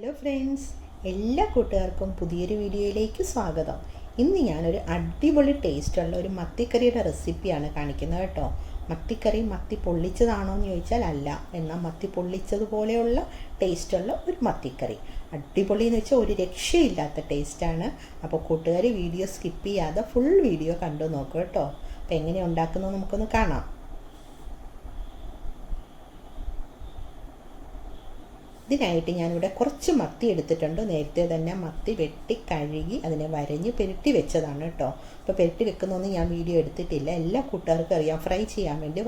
Hello friends എല്ലാ കൂട്ടുകാർക്കും പുതിയൊരു വീഡിയോയിലേക്ക് സ്വാഗതം. ഇന്ന് ഞാനൊരു അടിപൊളി ടേസ്റ്റുള്ള ഒരു മത്തിക്കറിയുടെ റെസിപ്പിയാണ് കാണിക്കുന്നത് കേട്ടോ. മത്തിക്കറി മത്തി പൊള്ളിച്ചതാണോ എന്ന് ചോദിച്ചാൽ അല്ല. എന്നാൽ മത്തി പൊള്ളിച്ചതുപോലെയുള്ള ടേസ്റ്റുള്ള ഒരു മത്തിക്കറി. അടിപൊളി എന്ന് വെച്ചാൽ ഒരു രക്ഷയില്ലാത്ത ടേസ്റ്റാണ് അപ്പോൾ കൂട്ടുകാർ വീഡിയോ സ്കിപ്പ് ചെയ്യാതെ ഫുൾ വീഡിയോ കണ്ടു നോക്കുക കേട്ടോ. അപ്പോൾ എങ്ങനെ ഉണ്ടാക്കുന്നത് നമുക്കൊന്ന് കാണാം. ഇതിനായിട്ട് ഞാനിവിടെ കുറച്ച് മത്തി എടുത്തിട്ടുണ്ട്. നേരത്തെ തന്നെ മത്തി വെട്ടി കഴുകി അതിനെ വരഞ്ഞ് പെരട്ടി വെച്ചതാണ് കേട്ടോ അപ്പോൾ പെരട്ടി വെക്കുന്നൊന്നും ഞാൻ വീഡിയോ എടുത്തിട്ടില്ല. എല്ലാ കൂട്ടുകാർക്കും അറിയാം. ഫ്രൈ ചെയ്യാൻ വേണ്ടി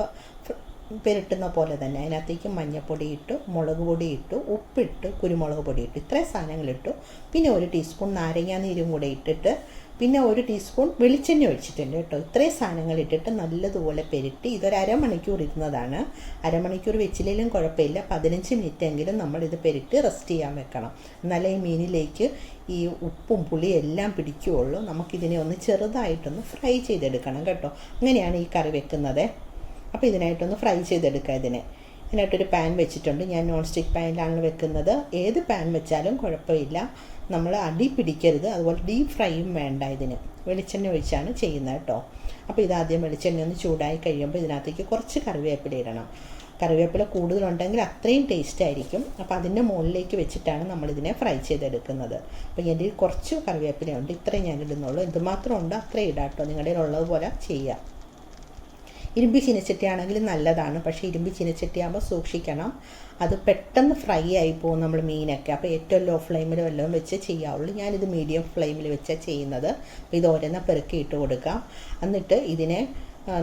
പെരുട്ടുന്ന പോലെ തന്നെ. അതിനകത്തേക്ക് മഞ്ഞൾപ്പൊടി ഇട്ടു മുളക് പൊടി ഇട്ടു ഉപ്പിട്ട് കുരുമുളക് പൊടി ഇട്ടു. ഇത്രയും സാധനങ്ങളിട്ടു പിന്നെ ഒരു ടീസ്പൂൺ നാരങ്ങാ നീരും കൂടെ ഇട്ടിട്ട് പിന്നെ ഒരു ടീസ്പൂൺ വെളിച്ചെണ്ണ ഒഴിച്ചിട്ടുണ്ട് കേട്ടോ. ഇത്രയും സാധനങ്ങൾ ഇട്ടിട്ട് നല്ലതുപോലെ പെരട്ടി ഇതൊരു അരമണിക്കൂർ ഇരുന്നതാണ്. അരമണിക്കൂർ വെച്ചില്ലെങ്കിലും കുഴപ്പമില്ല. പതിനഞ്ച് മിനിറ്റ് എങ്കിലും നമ്മളിത് പെരട്ടി റെസ്റ്റ് ചെയ്യാൻ വെക്കണം. എന്നാലേ ഈ മീനിലേക്ക് ഈ ഉപ്പും പുളിയും എല്ലാം പിടിക്കുകയുള്ളൂ നമുക്കിതിനെ ഒന്ന് ചെറുതായിട്ടൊന്ന് ഫ്രൈ ചെയ്തെടുക്കണം കേട്ടോ. അങ്ങനെയാണ് ഈ കറി വെക്കുന്നത്. അപ്പോൾ ഇതിനായിട്ടൊന്ന് ഫ്രൈ ചെയ്തെടുക്കുക ഇതിനെ. ഇതിനായിട്ടൊരു പാൻ വെച്ചിട്ടുണ്ട്. ഞാൻ നോൺ സ്റ്റിക്ക് പാനിലാണ് വെക്കുന്നത്. ഏത് പാൻ വെച്ചാലും കുഴപ്പമില്ല. നമ്മൾ അടി പിടിക്കരുത്. അതുപോലെ ഡീപ്പ് ഫ്രൈയും വേണ്ട ഇതിന്. വെളിച്ചെണ്ണ ഒഴിച്ചാണ് ചെയ്യുന്നത് കേട്ടോ. അപ്പോൾ ഇതാദ്യം വെളിച്ചെണ്ണ ഒന്ന് ചൂടായി കഴിയുമ്പോൾ ഇതിനകത്തേക്ക് കുറച്ച് കറിവേപ്പില ഇടണം. കറിവേപ്പില കൂടുതലുണ്ടെങ്കിൽ അത്രയും ടേസ്റ്റ് ആയിരിക്കും. അപ്പോൾ അതിന്റെ മുകളിലേക്ക് വെച്ചിട്ടാണ് നമ്മളിതിനെ ഫ്രൈ ചെയ്തെടുക്കുന്നത്. അപ്പോൾ എന്റെ കുറച്ച് കറിവേപ്പിലയുണ്ട്. ഇത്രയും ഞാൻ ഇടുന്നുള്ളൂ എന്തുമാത്രം ഉണ്ട് അത്രയും ഇടാം കേട്ടോ. നിങ്ങളുടെ ഉള്ളതുപോലെ ചെയ്യുക ഇരുമ്പി ചീനച്ചട്ടി ആണെങ്കിൽ നല്ലതാണ്. പക്ഷേ ഇരുമ്പി ചീനച്ചട്ടി ആകുമ്പോൾ സൂക്ഷിക്കണം. അത് പെട്ടെന്ന് ഫ്രൈ ആയി പോകും നമ്മൾ മീനൊക്കെ. അപ്പോൾ ഏറ്റവും ലോ ഫ്ലെയിമിൽ വല്ലതും വെച്ച് ചെയ്യാവുള്ളൂ. ഞാനിത് മീഡിയം ഫ്ലെയിമിൽ വെച്ചാൽ ചെയ്യുന്നത്. ഇത് ഓരോന്ന പെറുക്കി ഇട്ട് കൊടുക്കാം. എന്നിട്ട് ഇതിനെ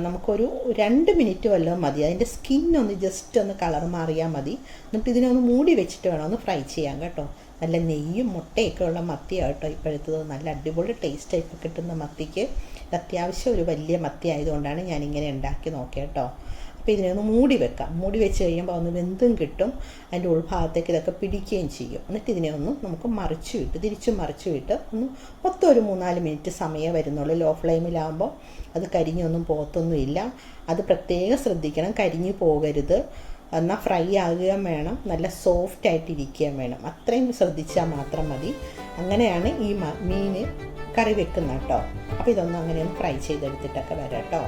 നമുക്കൊരു രണ്ട് മിനിറ്റ് വല്ലതും മതി. അതിന്റെ സ്കിന്നൊന്ന് ജസ്റ്റ് ഒന്ന് കളർ മാറിയാൽ മതി. എന്നിട്ട് ഇതിനെ ഒന്ന് മൂടി വെച്ചിട്ട് വേണം ഒന്ന് ഫ്രൈ ചെയ്യാൻ കേട്ടോ. നല്ല നെയ്യും മുട്ടയൊക്കെ ഉള്ള മത്തിയാട്ടോ ഇപ്പോഴത്തത്. നല്ല അടിപൊളി ടേസ്റ്റ് ഇപ്പോൾ കിട്ടുന്ന മത്തിക്ക്. അത്യാവശ്യം ഒരു വലിയ മത്തി ആയതുകൊണ്ടാണ് ഞാൻ ഇങ്ങനെ ഉണ്ടാക്കി നോക്കിയത് കേട്ടോ അപ്പോൾ ഇതിനെ ഒന്ന് മൂടി വെക്കാം. മൂടി വെച്ച് കഴിയുമ്പോൾ ഒന്ന് വെന്തും കിട്ടും. അതിന്റെ ഉൾഭാഗത്തേക്ക് ഇതൊക്കെ പിടിക്കുകയും ചെയ്യും. എന്നിട്ട് ഇതിനെ ഒന്ന് നമുക്ക് മറിച്ചു വിട്ട് തിരിച്ചും മറിച്ചു വിട്ട് ഒന്ന് മൊത്തം ഒരു മൂന്നാൽ മിനിറ്റ് സമയം വരുന്നുള്ളൂ. ലോ ഫ്ലെയിമിലാകുമ്പോൾ അത് കരിഞ്ഞൊന്നും പോത്തൊന്നുമില്ല. അത് പ്രത്യേകം ശ്രദ്ധിക്കണം. കരിഞ്ഞു പോകരുത്. എന്നാൽ ഫ്രൈ ആകുകയും വേണം. നല്ല സോഫ്റ്റ് ആയിട്ട് ഇരിക്കുകയും വേണം. അത്രയും ശ്രദ്ധിച്ചാൽ മാത്രം മതി. അങ്ങനെയാണ് ഈ മീൻ കറി വെക്കുന്നത് കേട്ടോ. അപ്പോൾ ഇതൊന്നും അങ്ങനെയൊന്ന് ഫ്രൈ ചെയ്തെടുത്തിട്ടൊക്കെ വരാം കേട്ടോ.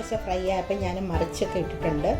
ഒരു ഫ്രൈ ആയപ്പോൾ ഞാൻ മറിച്ചൊക്കെ ഇട്ടിട്ടുണ്ട്.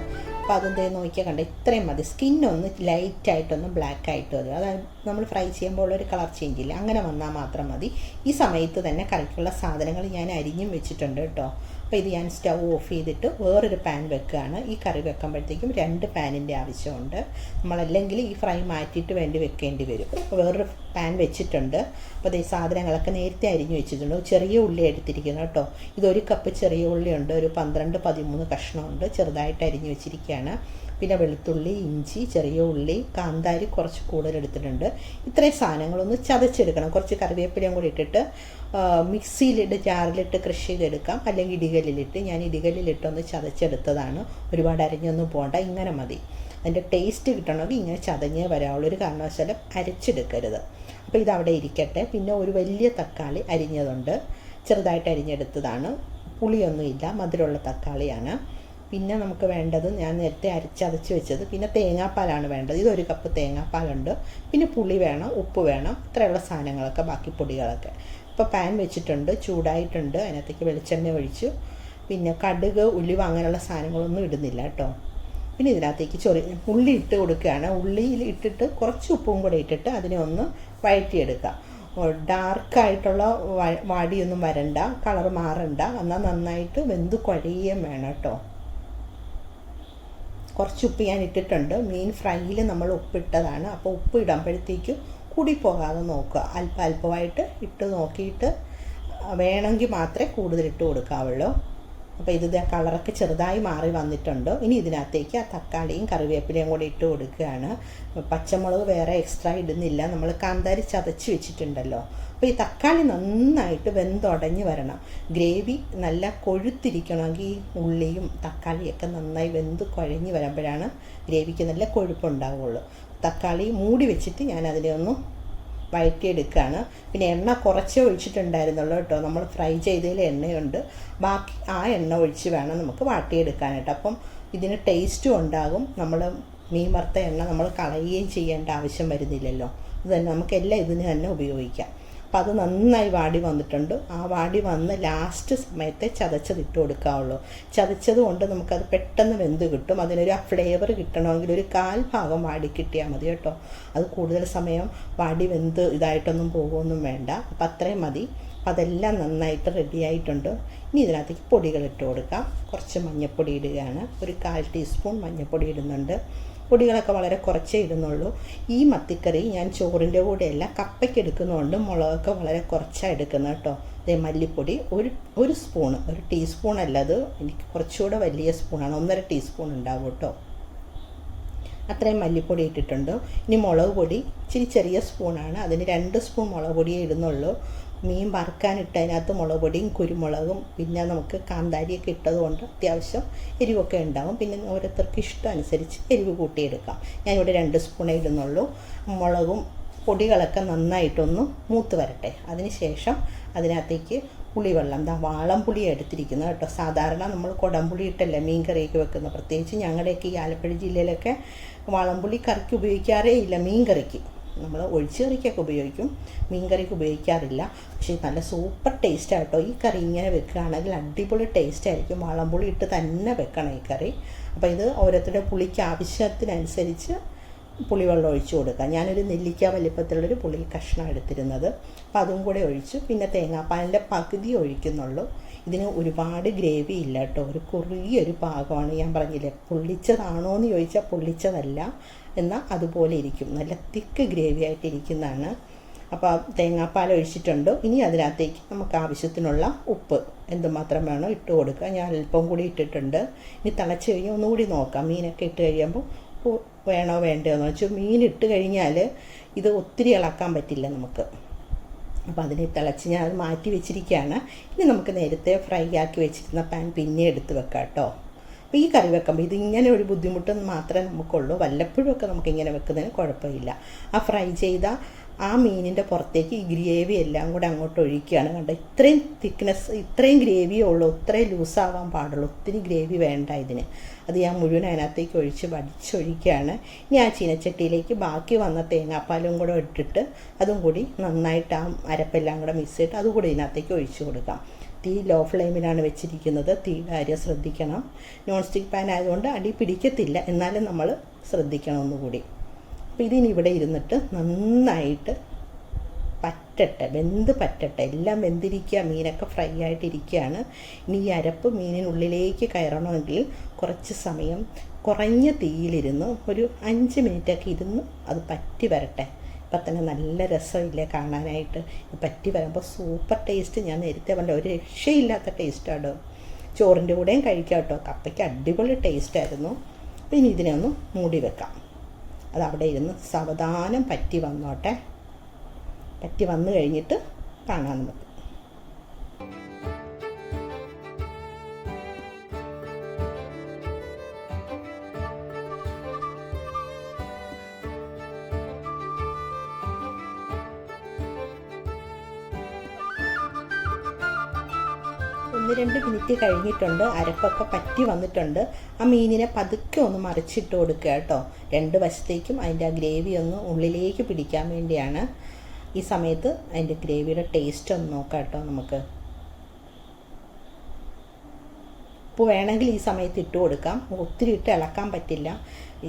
അപ്പോൾ അതെന്തേ നോക്കിയാൽ കണ്ട. ഇത്രയും മതി. സ്കിന്നൊന്ന് ലൈറ്റായിട്ടൊന്ന് ബ്ലാക്ക് ആയിട്ട് വരും. അതായത് നമ്മൾ ഫ്രൈ ചെയ്യുമ്പോൾ ഒരു കളർ ചേഞ്ച് ഇല്ല. അങ്ങനെ വന്നാൽ മാത്രം മതി. ഈ സമയത്ത് തന്നെ കറിക്കുള്ള സാധനങ്ങൾ ഞാൻ അരിഞ്ഞും വെച്ചിട്ടുണ്ട് കേട്ടോ. അപ്പോൾ ഇത് ഞാൻ സ്റ്റൗ ഓഫ് ചെയ്തിട്ട് വേറൊരു പാൻ വെക്കുകയാണ്. ഈ കറി വെക്കുമ്പോഴത്തേക്കും രണ്ട് പാനിന്റെ ആവശ്യമുണ്ട്. നമ്മളല്ലെങ്കിൽ ഈ ഫ്രൈ മാറ്റിയിട്ട് വേണ്ടി വെക്കേണ്ടി വരും. അപ്പോൾ വേറൊരു പാൻ വെച്ചിട്ടുണ്ട്. അപ്പോൾ ഈ സാധനങ്ങളൊക്കെ നേരത്തെ അരിഞ്ഞു വെച്ചിട്ടുണ്ട്. ചെറിയ ഉള്ളി എടുത്തിരിക്കുന്നു കേട്ടോ. ഇതൊരു കപ്പ് ചെറിയ ഉള്ളിയുണ്ട്. ഒരു പന്ത്രണ്ട് പതിമൂന്ന് കഷ്ണമുണ്ട്. ചെറുതായിട്ട് അരിഞ്ഞു വെച്ചിരിക്കുകയാണ്. പിന്നെ വെളുത്തുള്ളി ഇഞ്ചി ചെറിയ ഉള്ളി കാന്താരി കുറച്ച് കൂടുതൽ എടുത്തിട്ടുണ്ട്. ഇത്രയും സാധനങ്ങളൊന്ന് ചതച്ചെടുക്കണം. കുറച്ച് കറിവേപ്പിലയും കൂടി ഇട്ടിട്ട് മിക്സിയിലിട്ട് ജാറിലിട്ട് കൃഷി ചെയ്തെടുക്കാം. അല്ലെങ്കിൽ ഇടികല്ലിലിട്ട്. ഞാൻ ഇടികല്ലിലിട്ടൊന്ന് ചതച്ചെടുത്തതാണ്. ഒരുപാട് അരിഞ്ഞൊന്നും പോകണ്ട ഇങ്ങനെ മതി. അതിന്റെ ടേസ്റ്റ് കിട്ടണമെങ്കിൽ ഇങ്ങനെ ചതഞ്ഞേ വരാവുള്ളൂ. ഒരു കാരണവശാലും അരച്ചെടുക്കരുത്. അപ്പോൾ ഇത് അവിടെ ഇരിക്കട്ടെ. പിന്നെ ഒരു വലിയ തക്കാളി അരിഞ്ഞതുണ്ട്. ചെറുതായിട്ട് അരിഞ്ഞെടുത്തതാണ്. പുളിയൊന്നുമില്ല. മധുരമുള്ള തക്കാളിയാണ്. പിന്നെ നമുക്ക് വേണ്ടത് ഞാൻ നേരത്തെ അരച്ചതച്ച് വെച്ചത് പിന്നെ തേങ്ങാപ്പാലാണ് വേണ്ടത്. ഇതൊരു കപ്പ് തേങ്ങാപ്പാലുണ്ട്. പിന്നെ പുളി വേണം ഉപ്പ് വേണം ഇത്രയുള്ള സാധനങ്ങളൊക്കെ ബാക്കി പൊടികളൊക്കെ. ഇപ്പോൾ പാൻ വെച്ചിട്ടുണ്ട് ചൂടായിട്ടുണ്ട് അതിനകത്തേക്ക് വെളിച്ചെണ്ണ ഒഴിച്ചു. പിന്നെ കടുക് ഉലുവ അങ്ങനെയുള്ള സാധനങ്ങളൊന്നും ഇടുന്നില്ല കേട്ടോ. പിന്നെ ഇതിനകത്തേക്ക് ചൊറി ഉള്ളി ഇട്ട് കൊടുക്കുകയാണ്. ഉള്ളിയിൽ ഇട്ടിട്ട് കുറച്ച് ഉപ്പും കൂടെ ഇട്ടിട്ട് അതിനെ ഒന്ന് വഴറ്റിയെടുക്കുക. ഡാർക്കായിട്ടുള്ള വാടിയൊന്നും വരണ്ട കളർ മാറണ്ട. എന്നാൽ നന്നായിട്ട് വെന്ത് കുഴയുകയും വേണം കേട്ടോ. കുറച്ച് ഉപ്പ് ഞാൻ ഇട്ടിട്ടുണ്ട് മീൻ ഫ്രൈയിൽ നമ്മൾ ഉപ്പിട്ടതാണ്. അപ്പോൾ ഉപ്പ് ഇടുമ്പോഴത്തേക്കും കൂടി പോകാതെ നോക്കുക. അല്പം അല്പമായിട്ട് ഇട്ട് നോക്കിയിട്ട് വേണമെങ്കിൽ മാത്രമേ കൂടുതൽ ഇട്ട് കൊടുക്കാവുള്ളൂ. അപ്പോൾ ഇത് കളറൊക്കെ ചെറുതായി മാറി വന്നിട്ടുണ്ട്. ഇനി ഇതിനകത്തേക്ക് ആ തക്കാളിയും കറിവേപ്പിലയും കൂടി ഇട്ട് കൊടുക്കുകയാണ്. പച്ചമുളക് വേറെ എക്സ്ട്രാ ഇടുന്നില്ല. നമ്മൾ കാന്താരി ചതച്ച് വെച്ചിട്ടുണ്ടല്ലോ. അപ്പോൾ ഈ തക്കാളി നന്നായിട്ട് വെന്തുടഞ്ഞ് വരണം. ഗ്രേവി നല്ല കൊഴുത്തിരിക്കണമെങ്കിൽ ഈ ഉള്ളിയും തക്കാളിയൊക്കെ നന്നായി വെന്ത് കുഴഞ്ഞ് വരുമ്പോഴാണ് ഗ്രേവിക്ക് നല്ല കൊഴുപ്പുണ്ടാവുള്ളൂ. തക്കാളി മൂടി വെച്ചിട്ട് ഞാൻ അതിനെ ഒന്ന് വഴറ്റിയെടുക്കുകയാണ്. പിന്നെ എണ്ണ കുറച്ചേ ഒഴിച്ചിട്ടുണ്ടായിരുന്നുള്ളൂ കേട്ടോ. നമ്മൾ ഫ്രൈ ചെയ്തതിൽ എണ്ണയുണ്ട്. ബാക്കി ആ എണ്ണ ഒഴിച്ച് വേണം നമുക്ക് വാട്ടിയെടുക്കാനായിട്ട് അപ്പം ഇതിന് ടേസ്റ്റും ഉണ്ടാകും. നമ്മൾ മീൻ വറുത്ത എണ്ണ നമ്മൾ കളയുകയും ചെയ്യേണ്ട ആവശ്യം വരുന്നില്ലല്ലോ. ഇത് തന്നെ നമുക്കെല്ലാം ഇതിന് തന്നെ ഉപയോഗിക്കാം. അപ്പം അത് നന്നായി വാടി വന്നിട്ടുണ്ട്. ആ വാടി വന്ന് ലാസ്റ്റ് സമയത്തെ ചതച്ചത് ഇട്ട് കൊടുക്കാവുള്ളൂ. ചതച്ചത് കൊണ്ട് നമുക്കത് പെട്ടെന്ന് വെന്ത് കിട്ടും. അതിനൊരു ആ ഫ്ലേവർ കിട്ടണമെങ്കിൽ ഒരു കാൽ ഭാഗം വാടി കിട്ടിയാൽ മതി കേട്ടോ. അത് കൂടുതൽ സമയം വാടി വെന്ത് ഇതായിട്ടൊന്നും പോകുമൊന്നും വേണ്ട. അപ്പം അത്രയും മതി. അതെല്ലാം നന്നായിട്ട് റെഡി ആയിട്ടുണ്ട്. ഇനി ഇതിനകത്തേക്ക് പൊടികൾ ഇട്ട് കൊടുക്കാം. കുറച്ച് മഞ്ഞൾപ്പൊടി ഇടുകയാണ്. ഒരു കാൽ ടീസ്പൂൺ മഞ്ഞൾപ്പൊടി ഇടുന്നുണ്ട്. പൊടികളൊക്കെ വളരെ കുറച്ചേ ഇടുന്നുള്ളൂ. ഈ മത്തിക്കറി ഞാൻ ചോറിന്റെ കൂടെയല്ല കപ്പയ്ക്ക് എടുക്കുന്നതുകൊണ്ട് മുളകൊക്കെ വളരെ കുറച്ചാണ് എടുക്കുന്നത് കേട്ടോ. അതേ മല്ലിപ്പൊടി ഒരു ഒരു സ്പൂൺ ഒരു ടീസ്പൂൺ അല്ലത് എനിക്ക് കുറച്ചുകൂടെ വലിയ സ്പൂണാണ്. ഒന്നര ടീസ്പൂൺ ഉണ്ടാവും കേട്ടോ. അത്രയും മല്ലിപ്പൊടി ഇട്ടിട്ടുണ്ട്. ഇനി മുളക് പൊടി ഇച്ചിരി ചെറിയ സ്പൂണാണ്. അതിന് രണ്ട് സ്പൂൺ മുളക് പൊടിയേ ഇടുന്നുള്ളൂ. മീൻ വറുക്കാനിട്ട് അതിനകത്ത് മുളക് പൊടിയും കുരുമുളകും പിന്നെ നമുക്ക് കാന്താരിയൊക്കെ ഇട്ടതുകൊണ്ട് അത്യാവശ്യം എരിവൊക്കെ ഉണ്ടാവും. പിന്നെ ഓരോരുത്തർക്ക് ഇഷ്ടം അനുസരിച്ച് എരിവ് കൂട്ടിയെടുക്കാം. ഞാനിവിടെ രണ്ട് സ്പൂണേ ഇടുന്നുള്ളൂ. മുളകും പൊടികളൊക്കെ നന്നായിട്ടൊന്ന് മൂത്ത് വരട്ടെ. അതിന് ശേഷം അതിനകത്തേക്ക് പുളിവെള്ളം. എന്താ വാളം വാളംപുളി എടുത്തിരിക്കുന്നത് കേട്ടോ. സാധാരണ നമ്മൾ കുടംപുളി ഇട്ടല്ലേ മീൻ കറിയൊക്കെ വെക്കുന്നത് പ്രത്യേകിച്ച് ഞങ്ങളുടെയൊക്കെ ഈ ആലപ്പുഴ ജില്ലയിലൊക്കെ വാളംപുളി കറിക്ക് ഉപയോഗിക്കാറേ ഇല്ല മീൻ കറിക്ക്. നമ്മൾ ഒഴിച്ചു കറിക്കൊക്കെ ഉപയോഗിക്കും. മീൻകറിക്ക് ഉപയോഗിക്കാറില്ല. പക്ഷേ നല്ല സൂപ്പർ ടേസ്റ്റ് ആട്ടോ ഈ കറി ഇങ്ങനെ വെക്കുകയാണെങ്കിൽ അടിപൊളി ടേസ്റ്റ് ആയിരിക്കും വളംപുളി ഇട്ട് തന്നെ വെക്കണം ഈ കറി. അപ്പോൾ ഇത് ഓരോരുത്തരുടെ പുളിക്ക് ആവശ്യത്തിനനുസരിച്ച് പുളിവെള്ളം ഒഴിച്ചു കൊടുക്കുക. ഞാനൊരു നെല്ലിക്ക വലിപ്പത്തിലുള്ളൊരു പുളി കഷ്ണം എടുത്തിരുന്നത്. അപ്പം അതും കൂടെ ഒഴിച്ചു പിന്നെ തേങ്ങാപ്പാലിന്റെ പകുതി ഒഴിക്കുന്നുള്ളൂ. ഇതിന് ഒരുപാട് ഗ്രേവി ഇല്ല കേട്ടോ. ഒരു കുറുകിയൊരു പാകമാണ്. ഞാൻ പറഞ്ഞില്ലേ പൊള്ളിച്ചതാണോ എന്ന് ചോദിച്ചാൽ പൊള്ളിച്ചതല്ല എന്നാൽ അതുപോലെ ഇരിക്കും. നല്ല തിക്ക് ഗ്രേവി ആയിട്ട് ഇരിക്കുന്നതാണ്. അപ്പോൾ തേങ്ങാപ്പാൽ ഒഴിച്ചിട്ടുണ്ട്. ഇനി അതിനകത്തേക്ക് നമുക്ക് ആവശ്യത്തിനുള്ള ഉപ്പ് എന്തുമാത്രം വേണോ ഇട്ട് കൊടുക്കുക. ഞാൻ അല്പം കൂടി ഇട്ടിട്ടുണ്ട്. ഇനി തിളച്ച് കഴിഞ്ഞാൽ ഒന്നുകൂടി നോക്കാം. മീനൊക്കെ ഇട്ട് കഴിയുമ്പോൾ വേണോ വേണ്ടയോ എന്ന് വെച്ചാൽ മീൻ ഇട്ട് കഴിഞ്ഞാൽ ഇത് ഒത്തിരി ഇളക്കാൻ പറ്റില്ല നമുക്ക്. അപ്പോൾ അതിനെ തിളച്ച് ഞാൻ അത് മാറ്റി വെച്ചിരിക്കുകയാണ്. ഇനി നമുക്ക് നേരത്തെ ഫ്രൈ ആക്കി വെച്ചിരുന്ന പാൻ പിന്നെ എടുത്ത് വെക്കാം കേട്ടോ അപ്പോൾ ഈ കറി വെക്കുമ്പോൾ ഇതിങ്ങനെ ഒരു ബുദ്ധിമുട്ട് മാത്രമേ നമുക്കുള്ളൂ. വല്ലപ്പോഴും ഒക്കെ നമുക്ക് ഇങ്ങനെ വെക്കുന്നതിന് കുഴപ്പമില്ല. ആ ഫ്രൈ ചെയ്ത ആ മീനിന്റെ പുറത്തേക്ക് ഈ ഗ്രേവി എല്ലാം കൂടെ അങ്ങോട്ട് ഒഴിക്കുകയാണ്. കണ്ടോ? ഇത്രയും തിക്നെസ് ഇത്രയും ഗ്രേവിയേ ഉള്ളൂ. ഇത്രയും ലൂസാവാൻ പാടുള്ളൂ. ഒത്തിരി ഗ്രേവി വേണ്ട ഇതിന്. അത് ഞാൻ മുഴുവൻ അതിനകത്തേക്ക് ഒഴിച്ച് വടിച്ചൊഴിക്കുകയാണ്. ഇനി ആ ചീനച്ചട്ടിയിലേക്ക് ബാക്കി വന്ന തേങ്ങാപ്പാലും കൂടെ ഇട്ടിട്ട് അതും കൂടി നന്നായിട്ട് ആ അരപ്പെല്ലാം കൂടെ മിക്സ് ചെയ്തിട്ട് അതും കൂടി ഇതിനകത്തേക്ക് ഒഴിച്ചു കൊടുക്കാം. തീ ലോ ഫ്ലെയിമിലാണ് വെച്ചിരിക്കുന്നത്. തീ കാര്യം ശ്രദ്ധിക്കണം. നോൺ സ്റ്റിക്ക് പാൻ ആയതുകൊണ്ട് അടി പിടിക്കത്തില്ല. എന്നാലും നമ്മൾ ശ്രദ്ധിക്കണം ഒന്നുകൂടി. അപ്പോൾ ഇതിനി ഇവിടെ ഇരുന്നിട്ട് നന്നായിട്ട് പറ്റട്ടെ വെന്ത് പറ്റട്ടെ. എല്ലാം വെന്തിരിക്കുക. മീനൊക്കെ ഫ്രൈ ആയിട്ടിരിക്കുകയാണ്. ഇനി ഈ അരപ്പ് മീനിനുള്ളിലേക്ക് കയറണമെങ്കിൽ കുറച്ച് സമയം കുറഞ്ഞ തീയിലിരുന്ന് ഒരു അഞ്ച് മിനിറ്റൊക്കെ ഇരുന്ന് അത് പറ്റി വരട്ടെ. ഇപ്പം തന്നെ നല്ല രസമില്ലേ കാണാനായിട്ട്. പറ്റി വരുമ്പോൾ സൂപ്പർ ടേസ്റ്റ്. ഞാൻ നേരത്തെ പറഞ്ഞ ഒരു രക്ഷയില്ലാത്ത ടേസ്റ്റാണ് ചോറിന്റെ കൂടെയും കഴിക്കാം കേട്ടോ. കപ്പയ്ക്ക് അടിപൊളി ടേസ്റ്റായിരുന്നു അപ്പം ഇനി ഇതിനെ ഒന്ന് മൂടി വെക്കാം. അത് അവിടെ ഇരുന്ന് സാവധാനം പറ്റി വന്നോട്ടെ. പറ്റി വന്നു കഴിഞ്ഞിട്ട് കാണാം നമുക്ക്. രണ്ട് മിനിറ്റ് കഴിഞ്ഞിട്ടുണ്ട്. അരപ്പൊക്കെ പറ്റി വന്നിട്ടുണ്ട്. ആ മീനിനെ പതുക്കെ ഒന്ന് മറിച്ചിട്ട് കൊടുക്കുക കേട്ടോ. രണ്ട് വശത്തേക്കും അതിന്റെ ആ ഗ്രേവി ഒന്ന് ഉള്ളിലേക്ക് പിടിക്കാൻ വേണ്ടിയാണ് ഈ സമയത്ത് അതിന്റെ ഗ്രേവിയുടെ ടേസ്റ്റ് ഒന്ന് നോക്കാം കേട്ടോ നമുക്ക്. ഉപ്പ് വേണമെങ്കിൽ ഈ സമയത്ത് ഇട്ട് കൊടുക്കാം. ഒത്തിരി ഇട്ട് ഇളക്കാൻ പറ്റില്ല.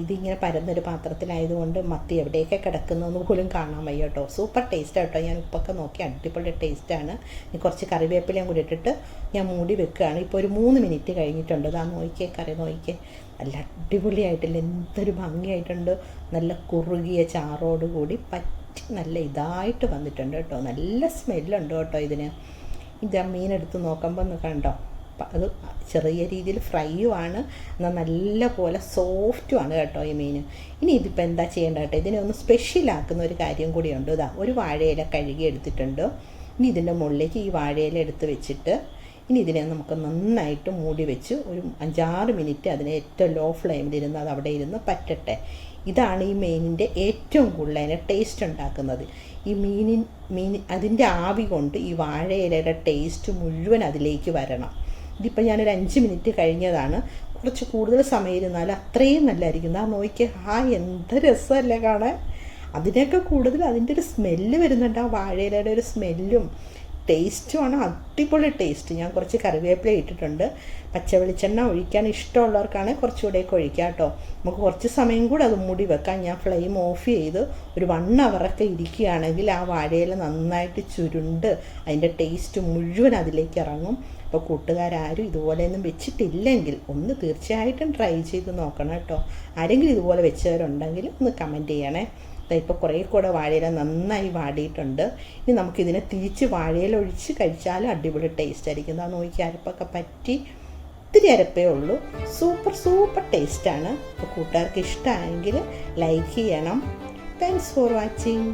ഇതിങ്ങനെ പരന്നൊരു പാത്രത്തിലായതുകൊണ്ട് മത്തി എവിടെയൊക്കെ കിടക്കുന്നതെന്ന് പോലും കാണാൻ വയ്യ കേട്ടോ. സൂപ്പർ ടേസ്റ്റ് കേട്ടോ ഞാൻ ഉപ്പൊക്കെ നോക്കി അടിപൊളി ടേസ്റ്റാണ് ഇനി കുറച്ച് കറിവേപ്പിലയും കൂടി ഇട്ടിട്ട് ഞാൻ മൂടി വെക്കുകയാണ്. ഇപ്പോൾ ഒരു മൂന്ന് മിനിറ്റ് കഴിഞ്ഞിട്ടുണ്ട്. ഇതാ നോക്കിയേ കറി നോക്കിയേ. നല്ല അടിപൊളിയായിട്ടില്ല. എന്തൊരു ഭംഗിയായിട്ടുണ്ട്. നല്ല കുറുകിയ ചാറോട് കൂടി പറ്റി നല്ല ഇതായിട്ട് വന്നിട്ടുണ്ട് കേട്ടോ. നല്ല സ്മെല്ലുണ്ട് കേട്ടോ ഇതിന്. ഇത് മീനെടുത്ത് നോക്കുമ്പോൾ ഒന്ന് കണ്ടോ? അത് ചെറിയ രീതിയിൽ ഫ്രൈയുമാണ്. എന്നാൽ നല്ല പോലെ സോഫ്റ്റുമാണ് കേട്ടോ ഈ മീൻ. ഇനി ഇതിപ്പോൾ എന്താ ചെയ്യേണ്ടത് കേട്ടോ? ഇതിനെ ഒന്ന് സ്പെഷ്യലാക്കുന്ന ഒരു കാര്യം കൂടിയുണ്ട്. ഇതാ ഒരു വാഴയില കഴുകി എടുത്തിട്ടുണ്ട്. ഇനി ഇതിന്റെ മുകളിലേക്ക് ഈ വാഴയില എടുത്ത് വെച്ചിട്ട് ഇനി ഇതിനെ നമുക്ക് നന്നായിട്ട് മൂടി വെച്ച് ഒരു അഞ്ചാറ് മിനിറ്റ് അതിനെ ഏറ്റവും ലോ ഫ്ലെയിമിലിരുന്ന് അത് അവിടെ ഇരുന്ന് പറ്റട്ടെ. ഇതാണ് ഈ മീനിന്റെ ഏറ്റവും കൂടുതൽ അതിനെ ടേസ്റ്റ് ഉണ്ടാക്കുന്നത്. ഈ മീനിൻ മീൻ അതിന്റെ ആവി കൊണ്ട് ഈ വാഴയിലയുടെ ടേസ്റ്റ് മുഴുവൻ അതിലേക്ക് വരണം. ഇതിപ്പോൾ ഞാനൊരു അഞ്ച് മിനിറ്റ് കഴിഞ്ഞതാണ്. കുറച്ച് കൂടുതൽ സമയം ഇരുന്നാൽ അത്രയും നല്ലതായിരിക്കും ആ നോയ്ക്ക് ആ എന്ത് രസമല്ലേ കാണാൻ. അതിനൊക്കെ കൂടുതൽ അതിന്റെ ഒരു സ്മെല്ല് വരുന്നുണ്ട്. ആ വാഴയിലയുടെ ഒരു സ്മെല്ലും ടേസ്റ്റുമാണ് അടിപൊളി ടേസ്റ്റ് ഞാൻ കുറച്ച് കറിവേപ്പില ഇട്ടിട്ടുണ്ട്. പച്ച വെളിച്ചെണ്ണ ഒഴിക്കാൻ ഇഷ്ടമുള്ളവർക്കാണ് കുറച്ചുകൂടെയൊക്കെ ഒഴിക്കാം കേട്ടോ. നമുക്ക് കുറച്ച് സമയം കൂടെ അത് മൂടി വെക്കാം. ഞാൻ ഫ്ലെയിം ഓഫ് ചെയ്ത് ഒരു വൺ അവറൊക്കെ ഇരിക്കുകയാണെങ്കിൽ ആ വാഴയില നന്നായിട്ട് ചുരുണ്ട്. അതിന്റെ ടേസ്റ്റ് മുഴുവൻ അതിലേക്ക് ഇറങ്ങും. അപ്പോൾ കൂട്ടുകാരും ഇതുപോലെയൊന്നും വെച്ചിട്ടില്ലെങ്കിൽ ഒന്ന് തീർച്ചയായിട്ടും ട്രൈ ചെയ്ത് നോക്കണം കേട്ടോ. ആരെങ്കിലും ഇതുപോലെ വെച്ചവരുണ്ടെങ്കിൽ ഒന്ന് കമന്റ് ചെയ്യണേ. ഇപ്പോൾ കുറേ കൂടെ വാഴയില നന്നായി വാടിയിട്ടുണ്ട്. ഇനി നമുക്കിതിനെ തിരിച്ച് വാഴയില കഴിച്ചാലും അടിപൊളി ടേസ്റ്റ് ആയിരിക്കും. ഇതാ നോക്കി അരപ്പൊക്കെ പറ്റി ഒത്തിരി അരപ്പേ ഉള്ളൂ. സൂപ്പർ സൂപ്പർ ടേസ്റ്റാണ് അപ്പോൾ കൂട്ടുകാർക്ക് ഇഷ്ടമായെങ്കിൽ ലൈക്ക് ചെയ്യണം. Thanks for watching